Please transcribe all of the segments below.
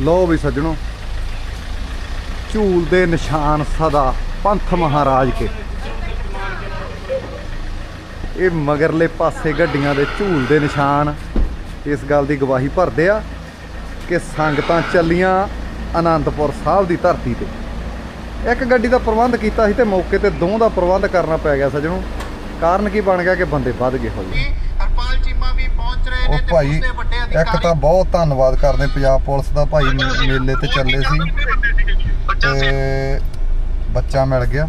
ਲੋ ਵੀ ਸੱਜਣੋ, ਝੂਲ ਦੇ ਨਿਸ਼ਾਨ ਸਦਾ ਪੰਥ ਮਹਾਰਾਜ ਕੇ। ਇਹ ਮਗਰਲੇ ਪਾਸੇ ਗੱਡੀਆਂ ਦੇ ਝੂਲ ਦੇ ਨਿਸ਼ਾਨ, ਇਸ ਗੱਲ ਦੀ ਗਵਾਹੀ ਭਰਦੇ ਆ ਕਿ ਸੰਗਤਾਂ ਚੱਲੀਆਂ ਆਨੰਦਪੁਰ ਸਾਹਿਬ ਦੀ ਧਰਤੀ ਤੇ। ਇੱਕ ਗੱਡੀ ਦਾ ਪ੍ਰਬੰਧ ਕੀਤਾ ਸੀ ਤੇ ਮੌਕੇ ਤੇ ਦੋ ਦਾ ਪ੍ਰਬੰਧ ਕਰਨਾ ਪੈ ਗਿਆ ਸੱਜਣੋ। ਕਾਰਨ ਕੀ ਬਣ ਗਿਆ ਕਿ ਬੰਦੇ ਵੱਧ ਗਏ ਹੋਏ। ਉਹ ਭਾਈ ਇੱਕ ਤਾਂ ਬਹੁਤ ਧੰਨਵਾਦ ਕਰਦੇ ਪੰਜਾਬ ਪੁਲਿਸ ਦਾ ਭਾਈ ਮੇਲੇ ਤੇ ਚੱਲੇ ਸੀ। ਤੇ ਬੱਚਾ ਮਿਲ ਗਿਆ।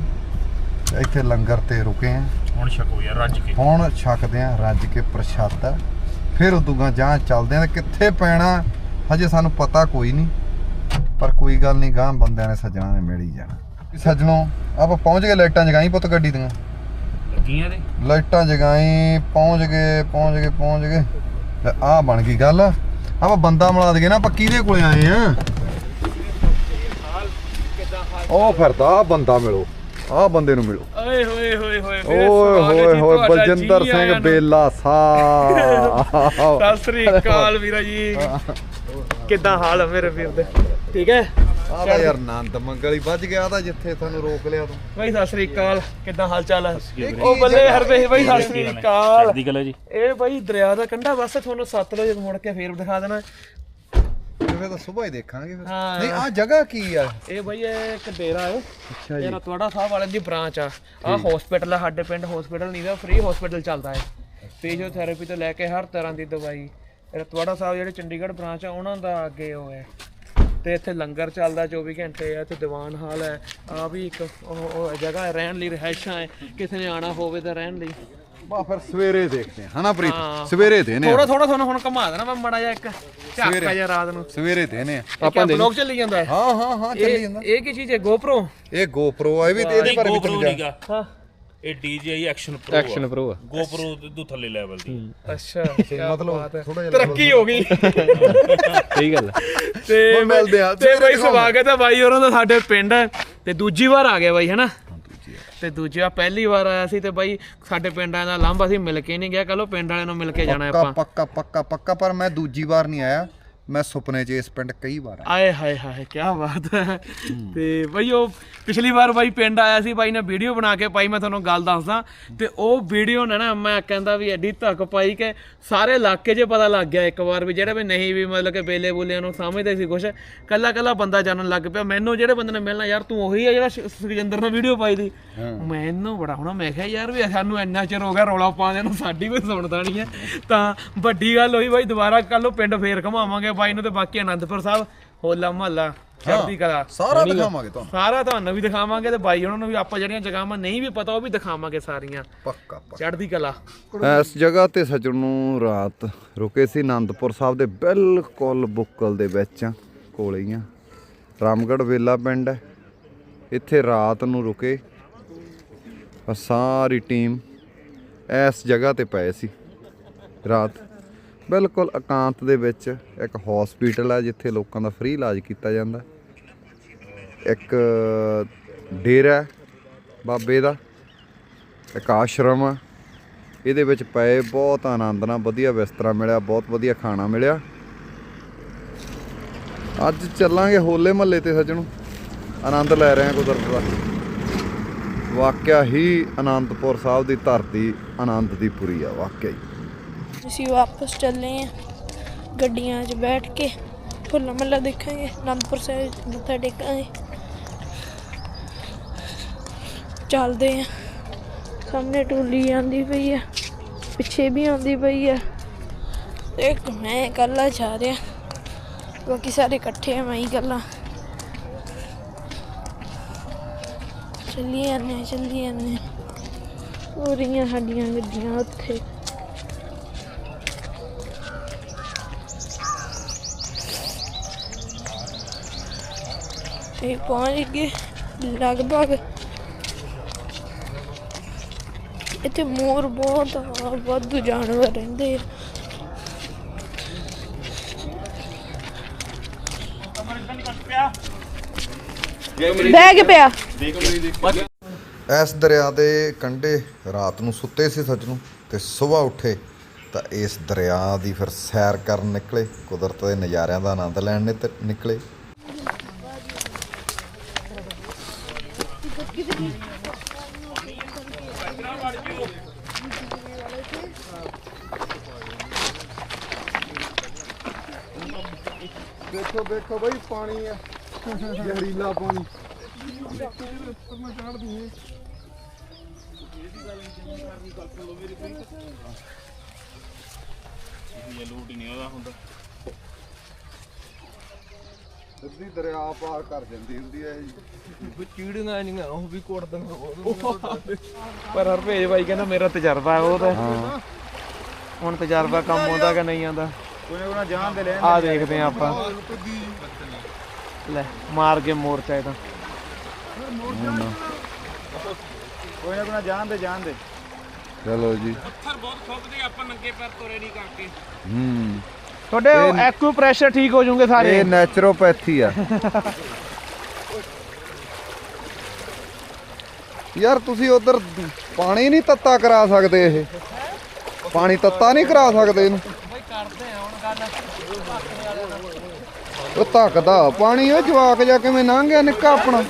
ਇੱਥੇ ਲੰਗਰ ਤੇ ਰੁਕੇ ਆ। ਹੁਣ ਛਕੋ ਯਾਰ ਰੱਜ ਕੇ। ਹੁਣ ਛਕਦੇ ਆ ਰੱਜ ਕੇ ਪ੍ਰਸ਼ਾਦਾ। ਫਿਰ ਉਦੋਂ ਜਾਂ ਚੱਲਦੇ ਆ ਕਿੱਥੇ ਪੈਣਾ? ਹਜੇ ਸਾਨੂੰ ਪਤਾ ਕੋਈ ਨਹੀਂ। ਪਰ ਕੋਈ ਗੱਲ ਨਹੀਂ ਗਾਂ ਬੰਦਿਆਂ ਨੇ ਸੱਜਣਾ ਨੇ ਮਿਲ ਹੀ ਜਾਣਾ। ਸੱਜਣੋ ਆਪਾਂ ਪਹੁੰਚ ਗਏ ਲਾਈਟਾਂ ਜਗਾਈ ਪੁੱਤ ਗੱਡੀ ਦੀਆਂ? ਲੱਗੀਆਂ ਤੇ? ਲਾਈਟਾਂ ਜਗਾਈ ਪਹੁੰਚ ਗਏ ਪਹੁੰਚ ਗਏ ਪਹੁੰਚ ਗਏ। ਲੈ ਆਹ ਬਣ ਗਈ ਗੱਲ। ਆਪਾਂ ਬੰਦਾ ਮਿਲਾ ਦਈਏ ਨਾ ਆਪਾਂ ਕਿਹਦੇ ਕੋਲੇ ਆਏ ਆ? ਉਹ ਫਿਰਦਾ ਬੰਦਾ ਮਿਲੋ ਆਹ ਬੰਦੇ ਨੂੰ ਮਿਲੋ। ਓਏ ਹੋਏ ਹੋਏ ਹੋਏ ਓਏ ਹੋਏ ਹੋਏ ਬਲਜਿੰਦਰ ਸਿੰਘ ਬੇਲਾ ਸਾਹਿਬ ਸਤਿ ਸ੍ਰੀ ਅਕਾਲ ਵੀਰਾ ਜੀ। ਕਿੱਦਾਂ ਹਾਲ ਆ ਮੇਰੇ ਵੀਰ ਦੇ? ਠੀਕ ਹੈ? ਆਹ ਤਾਂ ਯਾਰ ਆਨੰਦ ਮੰਗਲ ਹੀ ਵੱਜ ਗਿਆ ਤਾਂ ਜਿੱਥੇ ਤੁਹਾਨੂੰ ਰੋਕ ਲਿਆ ਤੂੰ। ਬਾਈ ਸਤਿ ਸ੍ਰੀ ਅਕਾਲ। ਕਿੱਦਾਂ ਹਾਲ ਚਾਲ ਹੈ ਉਹ ਬੱਲੇ ਹਰਵੇ ਬਾਈ ਸਤਿ ਸ੍ਰੀ ਅਕਾਲ। ਚੜ੍ਹਦੀ ਕਲਾ ਜੀ। ਇਹ ਬਾਈ ਦਰਿਆ ਦਾ ਕੰਢਾ ਬਸ ਤੁਹਾਨੂੰ ਸਤਲੁਜ ਮੁੜ ਕੇ ਫੇਰ ਦਿਖਾ ਦੇਣਾ। ਫਿਰ ਤਾਂ ਸਵੇਰ ਹੀ ਦੇਖਾਂਗੇ ਫਿਰ। ਹਾਂ। ਨਹੀਂ ਆਹ ਜਗ੍ਹਾ ਕੀ ਆ? ਇਹ ਬਾਈ ਇਹ ਇੱਕ ਡੇਰਾ ਹੈ। ਅੱਛਾ ਇਹ ਰਤਵਾੜਾ ਸਾਹਿਬ ਵਾਲਿਆਂ ਦੀ ਬ੍ਰਾਂਚ ਆ। ਆ ਹਸਪੀਟਲ ਆ ਸਾਡੇ ਪਿੰਡ ਹਸਪੀਟਲ ਨਹੀਂ ਦਾ ਫ੍ਰੀ ਹਸਪੀਟਲ ਚੱਲਦਾ ਹੈ। ਫਿਜ਼ੀਓਥੈਰੇਪੀ ਤੋਂ ਲੈ ਕੇ ਹਰ ਤਰ੍ਹਾਂ ਦੀ ਦਵਾਈ। ਰਤਵਾੜਾ ਸਾਹਿਬ ਜਿਹੜੇ ਚੰਡੀਗੜ੍ਹ ਬ੍ਰਾਂਚ ਆ ਉਹਨਾਂ ਦਾ ਅੱਗੇ ਉਹ ਹੈ। ਤੇ ਇੱਥੇ ਲੰਗਰ ਚੱਲਦਾ 24 ਘੰਟੇ ਆ ਤੇ ਦੀਵਾਨ ਹਾਲ ਹੈ। ਆ ਵੀ ਇੱਕ ਉਹ ਉਹ ਜਗ੍ਹਾ ਹੈ ਰਹਿਣ ਲਈ ਰਿਹਾਇਸ਼ਾਂ ਹੈ। ਕਿਸੇ ਨੇ ਆਣਾ ਹੋਵੇ ਤਾਂ ਰਹਿਣ ਲਈ। ਬਾ ਫਿਰ ਸਵੇਰੇ ਦੇਖਦੇ ਹਾਂ ਹਨਾ ਪ੍ਰੀਤ। ਸਵੇਰੇ ਦੇਨੇ ਥੋੜਾ ਥੋੜਾ ਤੁਹਾਨੂੰ ਹੁਣ ਘੁਮਾ ਦੇਣਾ ਮੈਂ ਮੜਾ ਜਿਹਾ ਇੱਕ ਝਾਕਾ ਜਿਹਾ ਰਾਤ ਨੂੰ। ਸਵੇਰੇ ਦੇਨੇ ਆ। ਆਪਾਂ ਬਲੌਗ ਚੱਲੀ ਜਾਂਦਾ ਹੈ। ਹਾਂ ਹਾਂ ਹਾਂ ਚੱਲੀ ਇਹ ਜਾਂਦਾ। ਇਹ ਕੀ ਚੀਜ਼ ਹੈ? GoPro ਇਹ GoPro ਆ ਇਹ ਵੀ ਤੇ ਇਹਦੇ ਪਰ ਵੀ ਚੱਲ ਜਾ ਨੀਗਾ। ਹਾਂ। ਇਹ DJI action pro action pro ਆ। GoPro ਤੋਂ ਥੱਲੇ ਲੈਵਲ ਦੀ ਅੱਛਾ ਕਿਆ ਬਾਤ ਹੈ। ਥੋੜਾ ਜਿਹਾ ਤਰੱਕੀ ਹੋ ਗਈ। ਸਹੀ ਗੱਲ ਤੇ ਹੁਣ ਮਿਲਦੇ ਆ, ਤੇ ਬਾਈ। ਸਵਾਗਤ ਹੈ ਬਾਈ ਉਹਨਾਂ ਦਾ ਸਾਡੇ ਪਿੰਡ ਤੇ ਦੂਜੀ ਵਾਰ ਆ ਗਿਆ ਬਾਈ ਹੈਨਾ? ਤੇ ਦੂਜੀ ਵਾਰ ਪਹਿਲੀ ਵਾਰ ਆਇਆ ਸੀ ਤੇ ਬਾਈ ਸਾਡੇ ਪਿੰਡਾਂ ਦਾ ਲਾਂਭਾ ਸੀ ਮਿਲ ਕੇ ਨਹੀਂ ਗਿਆ। ਕੱਲੋ ਪਿੰਡ ਵਾਲਿਆਂ ਨੂੰ ਮਿਲ ਕੇ ਜਾਣਾ ਪੱਕਾ ਆਪਾਂ? ਪੱਕਾ ਪੱਕਾ ਪੱਕਾ ਪਰ ਮੈਂ ਦੂਜੀ ਵਾਰ ਨਹੀਂ ਆਇਆ। ਮੈਂ ਸੁਪਨੇ 'ਚ ਇਸ ਪਿੰਡ ਕਈ ਵਾਰ ਆਇਆ। ਆਏ ਹਾਏ ਹਾਏ ਕੀ ਬਾਤ ਹੈ। ਤੇ ਬਾਈ ਉਹ ਪਿਛਲੀ ਵਾਰ ਬਾਈ ਪਿੰਡ ਆਇਆ ਸੀ ਬਾਈ ਨੇ ਵੀਡੀਓ ਬਣਾ ਕੇ ਪਾਈ ਮੈਂ ਤੁਹਾਨੂੰ ਗੱਲ ਦੱਸਦਾ। ਤੇ ਉਹ ਵੀਡੀਓ ਨੇ ਨਾ ਮੈਂ ਕਹਿੰਦਾ ਵੀ ਐਡੀ ਧੱਕ ਪਾਈ ਕਿ ਸਾਰੇ ਇਲਾਕੇ 'ਚ ਪਤਾ ਲੱਗ ਗਿਆ ਇੱਕ ਵਾਰ ਵੀ ਜਿਹੜੇ ਵੀ ਨਹੀਂ ਵੀ ਮਤਲਬ ਕਿ ਬੇਲੇ ਬੁਲਿਆਂ ਨੂੰ ਸਮਝਦੇ ਸੀ ਕੁਛ ਕੱਲਾ ਕੱਲਾ ਬੰਦਾ ਜਾਣਨ ਲੱਗ ਪਿਆ। ਮੈਨੂੰ ਜਿਹੜੇ ਬੰਦੇ ਨੇ ਮਿਲਣਾ ਯਾਰ ਤੂੰ ਉਹੀ ਆ ਜਿਹੜਾ ਸੁਖਜਿੰਦਰ ਨੇ ਵੀਡੀਓ ਪਾਈ ਦੀ। ਮੈਨੂੰ ਬੜਾ ਹੋਣਾ ਮੈਂ ਕਿਹਾ ਯਾਰ ਵੀ ਸਾਨੂੰ ਇੰਨਾ ਚਿਰ ਹੋ ਗਿਆ ਰੌਲਾ ਪਾਉਂਦੇ ਨੂੰ ਸਾਡੀ ਕੋਈ ਸੁਣਦਾ ਨਹੀਂ ਹੈ। ਤਾਂ ਵੱਡੀ ਗੱਲ ਹੋਈ ਬਾਈ ਦੁਬਾਰਾ ਕੱਲ ਨੂੰ ਪਿੰਡ ਫੇਰ ਘਮਾਵਾਂਗੇ ਬਾਈ ਨੂੰ ਤੇ ਬਾਕੀ ਆਨੰਦਪੁਰ ਸਾਹਿਬ ਹੋਲਾ ਮਹੱਲਾ ਚੜ੍ਹਦੀ ਕਲਾ। ਸਾਰਾ ਦਿਖਾਵਾਂਗੇ ਤੁਹਾਨੂੰ। ਸਾਰਾ ਤੁਹਾਨੂੰ ਵੀ ਦਿਖਾਵਾਂਗੇ ਤੇ ਬਾਈ ਉਹਨਾਂ ਨੂੰ ਵੀ ਆਪਾਂ ਜਿਹੜੀਆਂ ਜਗ੍ਹਾਵਾਂ ਨਹੀਂ ਵੀ ਪਤਾ ਉਹ ਵੀ ਦਿਖਾਵਾਂਗੇ ਸਾਰੀਆਂ। ਪੱਕਾ ਪੱਕਾ। ਚੜ੍ਹਦੀ ਕਲਾ। ਇਸ ਜਗ੍ਹਾ ਤੇ ਸੱਜਣ ਨੂੰ ਰਾਤ ਰੁਕੇ ਸੀ ਆਨੰਦਪੁਰ ਸਾਹਿਬ ਦੇ ਬਿਲਕੁਲ ਬੁੱਕਲ ਦੇ ਵਿੱਚ ਕੋਲੇ ਹੀ ਆ। ਵੇਲਾ ਪਿੰਡ ਹੈ। ਇੱਥੇ ਰਾਤ ਨੂੰ ਰੁਕੇ ਸਾਰੀ ਟੀਮ ਇਸ ਜਗ੍ਹਾ ਤੇ ਪਏ ਸੀ। ਰਾਤ ਬਿਲਕੁਲ ਇਕਾਂਤ ਦੇ ਵਿੱਚ ਇੱਕ ਹਸਪੀਟਲ ਹੈ ਜਿੱਥੇ ਲੋਕਾਂ ਦਾ ਫ੍ਰੀ ਇਲਾਜ ਕੀਤਾ ਜਾਂਦਾ। ਇੱਕ ਡੇਰਾ ਬਾਬੇ ਦਾ, ਇੱਕ ਆਸ਼ਰਮ ਆ ਇਹਦੇ ਵਿੱਚ ਪਏ ਬਹੁਤ ਆਨੰਦ ਨਾਲ ਵਧੀਆ ਬਿਸਤਰਾ ਮਿਲਿਆ, ਬਹੁਤ ਵਧੀਆ ਖਾਣਾ ਮਿਲਿਆ। ਅੱਜ ਚੱਲਾਂਗੇ ਹੋਲੇ ਮਹੱਲੇ ਤੇ ਸੱਜਣੋ। ਆਨੰਦ ਲੈ ਰਹੇ ਹਾਂ ਕੁਦਰਤ ਦਾ। ਵਾਕਿਆ ਹੀ ਆਨੰਦਪੁਰ ਸਾਹਿਬ ਦੀ ਧਰਤੀ ਆਨੰਦ ਦੀ ਪੁਰੀ ਆ, ਵਾਕਿਆ ਹੀ। ਅਸੀਂ ਵਾਪਸ ਚੱਲੇ ਆਂ ਗੱਡੀਆਂ 'ਚ ਬੈਠ ਕੇ ਹੋਲਾ ਮਹੱਲਾ ਦੇਖਾਂਗੇ, ਅਨੰਦਪੁਰ ਸਾਹਿਬ ਮੱਥਾ ਟੇਕਾਂਗੇ। ਚੱਲਦੇ ਆਂ। ਸਾਹਮਣੇ ਟੋਲੀ ਆਂਦੀ ਪਈ ਆ, ਪਿੱਛੇ ਵੀ ਆਉਂਦੀ ਪਈ ਆ। ਇੱਕ ਮੈਂ ਇਕੱਲਾ ਜਾ ਰਿਹਾ, ਬਾਕੀ ਸਾਰੇ ਇਕੱਠੇ ਆ, ਮੈਂ ਹੀ ਇਕੱਲਾ। ਚੱਲੀ ਜਾਂਦੇ ਚੱਲੀ ਜਾਂਦੇ ਹੋ ਰਹੀਆਂ ਸਾਡੀਆਂ ਗੱਡੀਆਂ ਉੱਥੇ। ਇਹ ਪਹੁੰਚ ਗਏ ਲਗਭਗ। ਇੱਥੇ ਮੋਰ ਬਹੁਤ ਵਾਧੂ ਜਾਨਵਰ ਰਹਿੰਦੇ ਆ। ਬੈਗ ਪਿਆ। ਇਸ ਦਰਿਆ ਦੇ ਕੰਢੇ ਰਾਤ ਨੂੰ ਸੁੱਤੇ ਸੀ ਸੱਜਣੋਂ ਤੇ ਸਵੇਰ ਉੱਠੇ ਤਾਂ ਇਸ ਦਰਿਆ ਦੀ ਫਿਰ ਸੈਰ ਕਰਨ ਨਿਕਲੇ ਕੁਦਰਤ ਦੇ ਨਜ਼ਾਰਿਆਂ ਦਾ ਆਨੰਦ ਲੈਣ ਨਿਤ- ਨਿਕਲੇ ਦੇਖੋ ਦੇਖੋ ਬਈ ਪਾਣੀ ਆ। ਜ਼ਹਿਰੀਲਾ ਪਾਣੀ। ਇਹ ਲੂਟ ਨਹੀਂ ਉਹਦਾ ਹੁੰਦਾ। ਸਿੱਧੀ ਦਰਿਆ ਪਾਰ ਕਰ ਜਾਂਦੀ ਹੁੰਦੀ ਹੈ ਜੀ। ਚੀੜੀਆਂ ਨਹੀਂ ਉਹ ਵੀ ਕੋੜ ਦਿੰਦਾ ਪਰ ਹਰਪੇਜ ਬਾਈ ਕਹਿੰਦਾ ਮੇਰਾ ਤਜਰਬਾ ਹੈ ਉਹ ਤਾਂ ਹੁਣ ਤਜਰਬਾ ਕੰਮ ਆਉਂਦਾ ਕਿ ਨਹੀਂ ਆਉਂਦਾ? ਕੋਈ ਨਾ ਜਾਣ ਦੇ ਲੈ ਆ ਦੇਖਦੇ ਆ ਆਪਾਂ। ਲੈ ਮਾਰ ਕੇ ਮੋਰਚਾ ਇਹਦਾ। ਕੋਈ ਨਾ ਕੋਈ ਜਾਣ ਦੇ ਜਾਣ ਦੇ। ਚਲੋ ਜੀ। ਪੱਥਰ ਬਹੁਤ ਖੁੱਬਦੇ ਆਪਾਂ ਨੰਗੇ ਪੈਰ ਤੁਰੇ ਨਹੀਂ ਕਰਕੇ। ਹੂੰ। ਤੁਹਾਡੇ ਐਕੂ ਪ੍ਰੈਸ਼ਰ ਠੀਕ ਹੋ ਜਾਣਗੇ ਸਾਰੇ। ਇਹ ਨੈਚੁਰੋਪੈਥੀ ਆ। ਯਾਰ ਤੁਸੀਂ ਉਧਰ ਪਾਣੀ ਨਹੀਂ ਤੱਤਾ ਕਰਾ ਸਕਦੇ ਇਹ। ਪਾਣੀ ਤੱਤਾ ਨਹੀਂ ਕਰਾ ਸਕਦੇ ਇਹਨੂੰ। ਬਈ ਕਰਦੇ ਆ ਹੁਣ ਗੱਲ ਉਹ ਧੱਕਦਾ ਪਾਣੀ ਉਹ ਜਵਾਕ ਜਾ ਕਿਵੇਂ ਲੰਘ ਗਿਆ ਨਿੱਕਾ ਆਪਣਾ।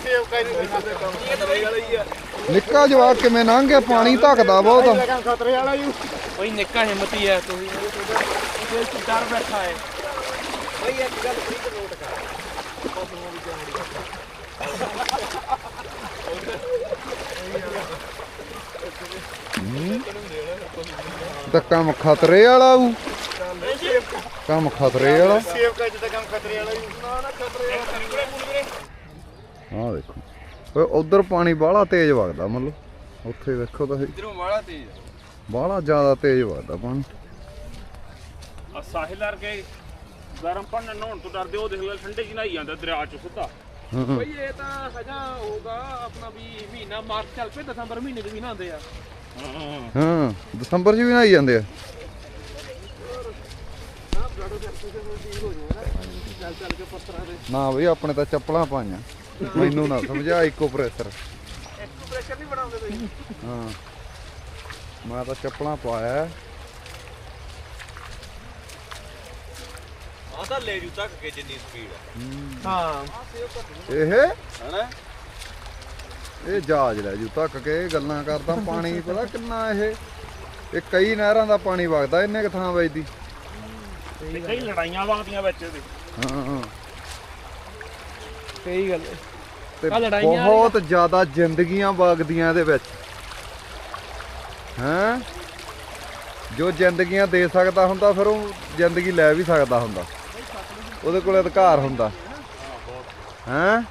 ਨਿੱਕਾ ਜਵਾਕ ਕਿਵੇਂ ਲੰਘ ਗਿਆ ਪਾਣੀ ਧੱਕਦਾ ਬਹੁਤ ਬਈ ਨਿੱਕਾ ਹਿੰਮਤੀ ਹੈ ਤੁਸੀਂ। ਦਿਲ ਚ ਡਰ ਬੈਠਾ ਹੈ। ਤਾਂ ਕੰਮ ਖਤਰੇ ਵਾਲਾ ਉਹ ਕੰਮ ਖਤਰੇ ਵਾਲਾ। ਸੇਵ ਕਰ ਜਿੱਦਾਂ ਕੰਮ ਖਤਰੇ ਵਾਲਾ ਯੂ ਆਹ ਦੇਖੋ। ਓਏ ਉਧਰ ਪਾਣੀ ਬਾਹਲਾ ਤੇਜ਼ ਵਗਦਾ ਮਤਲਬ। ਉੱਥੇ ਦੇਖੋ ਤਾਂ ਇਧਰੋਂ ਵਾਲਾ ਤੇਜ਼ ਬਾਹਲਾ ਜ਼ਿਆਦਾ ਤੇਜ਼ ਵਗਦਾ ਪਾਣੀ। ਆ ਸਾਹਿਲ ਵਰਗੇ ਗਰਮ ਪਾਣੀ ਨਹਾਉਣ ਤੋਂ ਡਰਦੇ ਉਹ ਦੇਖ ਲੈ ਠੰਡੇ ਚ ਨਹਾਈ ਜਾਂਦਾ ਦਰਿਆ ਚ ਹਾਂ। ਬਈ ਇਹ ਤਾਂ ਹਜਾ ਹੋਗਾ ਆਪਣਾ ਵੀ ਮਹੀਨਾ ਮਾਰਚ ਚੱਲ ਪਏ ਦਸੰਬਰ ਮਹੀਨੇ ਦੇ ਵੀ ਨਹਾਉਂਦੇ ਆ। ਹਾਂ ਦਸੰਬਰ 'ਚ ਵੀ ਨਹਾਈ ਜਾਂਦੇ ਆ। ਨਾ ਬਈ ਆਪਣੇ ਤਾਂ ਚੱਪਲਾਂ ਪਾਈਆਂ। ਮੈਨੂੰ ਨਾ ਸਮਝਾ ਇੱਕੋ ਪ੍ਰੈਸ਼ਰ। ਐਕੂ ਪ੍ਰੈਸ਼ਰ ਨਹੀਂ ਬਣਾਉਂਦੇ ਤੁਸੀਂ। ਹਾਂ। ਮੈਂ ਤਾਂ ਚੱਪਲਾਂ ਪਾਇਆ। ਤਾਂ ਲੈ ਜੂ ਤੱਕ ਕੇ ਜਿੰਨੀ ਸਪੀਡ ਹਾਂ। ਇਹ? ਹਨਾ? ਇਹ ਜਹਾਜ਼ ਲੈ ਜੂ ਧੱਕ ਕੇ ਗੱਲਾਂ ਕਰਦਾ ਪਾਣੀ ਪਤਾ ਕਿੰਨਾ ਇਹ? ਇਹ ਕਈ ਨਹਿਰਾਂ ਦਾ ਪਾਣੀ ਵਗਦਾ ਇੰਨੇ ਕੁ ਥਾਂ ਵੱਜਦੀ। ਤੇ ਕਈ ਲੜਾਈਆਂ ਵਗਦੀਆਂ ਵਿੱਚ ਇਹਦੇ ਹਾਂ। ਹਾਂ ਸਹੀ ਗੱਲ ਹੈ ਤੇ ਆਹ ਲੜਾਈਆਂ ਬਹੁਤ ਜ਼ਿਆਦਾ ਜ਼ਿੰਦਗੀਆਂ ਵਗਦੀਆਂ ਇਹਦੇ ਵਿੱਚ। ਹੈਂ? ਜੋ ਜ਼ਿੰਦਗੀਆਂ ਦੇ ਸਕਦਾ ਹੁੰਦਾ ਫਿਰ ਉਹ ਜ਼ਿੰਦਗੀ ਲੈ ਵੀ ਸਕਦਾ ਹੁੰਦਾ। ਉਹਦੇ ਕੋਲ ਅਧਿਕਾਰ ਹੁੰਦਾ। ਹੈਂ?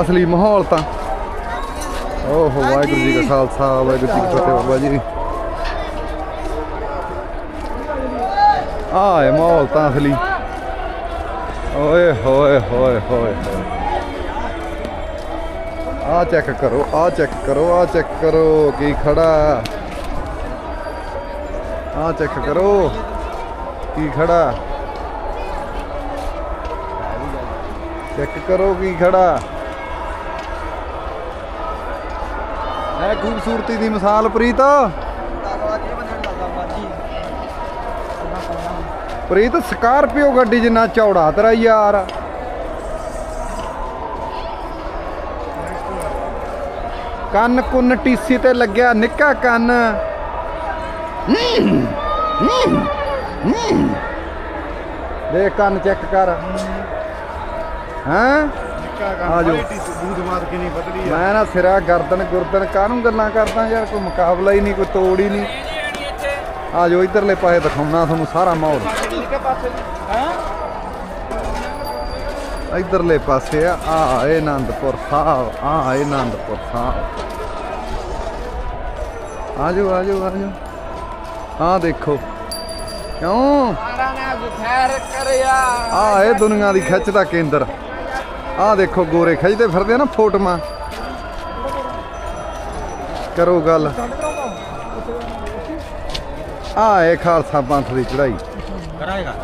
ਅਸਲੀ ਮਾਹੌਲ ਤਾਂ। ਓਹੋ ਵਾਹਿਗੁਰੂ ਜੀ ਕਾ ਖਾਲਸਾ ਵਾਹਿਗੁਰੂ ਜੀ ਕੀ ਫਤਿਹ ਬਾਬਾ ਜੀ। ਆ ਇਹ ਮਾਹੌਲ ਤਾਂ ਅਸਲੀ। ਓਏ ਹੋਏ ਹੋਏ ਹੋਏ ਆ ਚੈੱਕ ਕਰੋ ਆ ਚੈੱਕ ਕਰੋ ਆ ਚੈੱਕ ਕਰੋ ਕੀ ਖੜਾ। ਆ ਚੈੱਕ ਕਰੋ ਕੀ ਖੜਾ। ਚੈੱਕ ਕਰੋ ਕੀ ਖੜਾ। ਇਹ ਖੂਬਸੂਰਤੀ ਦੀ ਮਿਸਾਲ ਪ੍ਰੀਤ। ਪ੍ਰੀਤ, ਸਕਾਰਪੀਓ ਗੱਡੀ ਜਿੰਨਾ ਚੌੜਾ, ਤੇਰਾ ਯਾਰ। ਕੰਨ ਕੁੰਨ ਟੀਸੀ ਤੇ ਲੱਗਿਆ, ਨਿੱਕਾ ਕੰਨ। ਦੇ ਕੰਨ ਚੈੱਕ ਕਰ। ਹੈਂ? ਆ ਜਾਓ। ਦੂਧ ਮਾਰ ਕੇ ਨਹੀਂ ਬਦਲੀ ਮੈਂ ਨਾ ਸਿਰਾ ਗਰਦਨ ਗੁਰਦਨ ਕਾਹਨੂੰ ਗੱਲਾਂ ਕਰਦਾ ਯਾਰ ਕੋਈ ਮੁਕਾਬਲਾ ਹੀ ਨਹੀਂ ਕੋਈ ਤੋੜ ਹੀ ਨਹੀਂ। ਆ ਜਾਓ ਇਧਰਲੇ ਪਾਸੇ ਦਿਖਾਉਣਾ ਤੁਹਾਨੂੰ ਸਾਰਾ ਮਾਹੌਲ। ਇਧਰਲੇ ਪਾਸੇ ਆ ਆ ਇਹ ਆਨੰਦਪੁਰ ਸਾਹਿਬ ਆ ਇਹ ਆਨੰਦਪੁਰ ਸਾਹਿਬ। ਆ ਜਾਓ ਆ ਜਾਓ ਆ ਜਾਓ। ਆ ਦੇਖੋ। ਕਿਉਂ? ਆ ਇਹ ਦੁਨੀਆ ਦੀ ਖਿੱਚ ਦਾ ਕੇਂਦਰ। ਆ ਦੇਖੋ ਗੋਰੇ ਖਿੱਚਦੇ ਫਿਰਦੇ ਨਾ ਫੋਟੋਆਂ। ਕਰੋ ਗੱਲ। ਆ ਇਹ ਖਾਲਸਾ ਪੰਥ ਦੀ ਚੜਾਈ ਕਰਾਏਗਾ।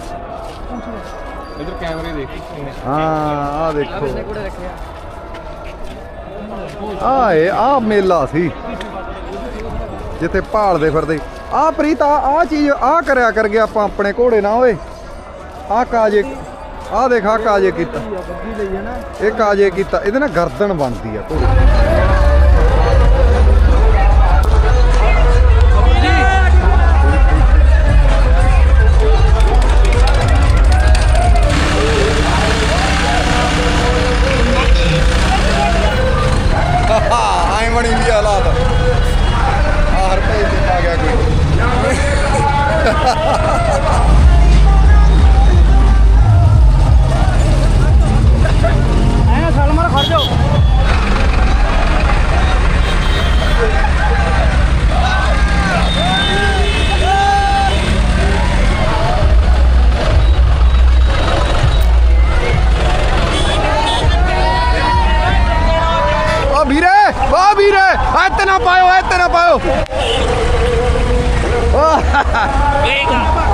ਇਧਰ ਕੈਮਰੇ ਦੇਖ। ਹਾਂ ਆ ਦੇਖੋ। ਆ ਇਹ ਆ ਮੇਲਾ ਸੀ। ਜਿੱਥੇ ਭਾਲਦੇ ਫਿਰਦੇ। ਆ ਪ੍ਰੀਤ ਆ ਆ ਚੀਜ਼ ਆ ਕਰਿਆ ਕਰ ਗਿਆ ਆਪਾਂ ਆਪਣੇ ਘੋੜੇ ਨਾਲ ਓਏ। ਆ ਕਾਜੇ ਆ ਦੇਖ ਆ ਕਾਜੇ ਕੀਤਾ। ਇਹ ਕਾਜੇ ਕੀਤਾ। ਇਹਦੇ ਨਾਲ ਗਰਦਨ ਬਣਦੀ ਆ ਘੋੜੇ ਆਏ ਬਣੀ ਵੀ ਹਾਲਾਤ। ਆ ਹਰ ਪੇਜ ਤੇ ਆ ਗਿਆ ਕੋਈ। ਵੀਰੇ ਇੱਥੇ ਨਾ ਪਾਇਓ ਇੱਥੇ ਨਾ ਪਾਇਓ ਓ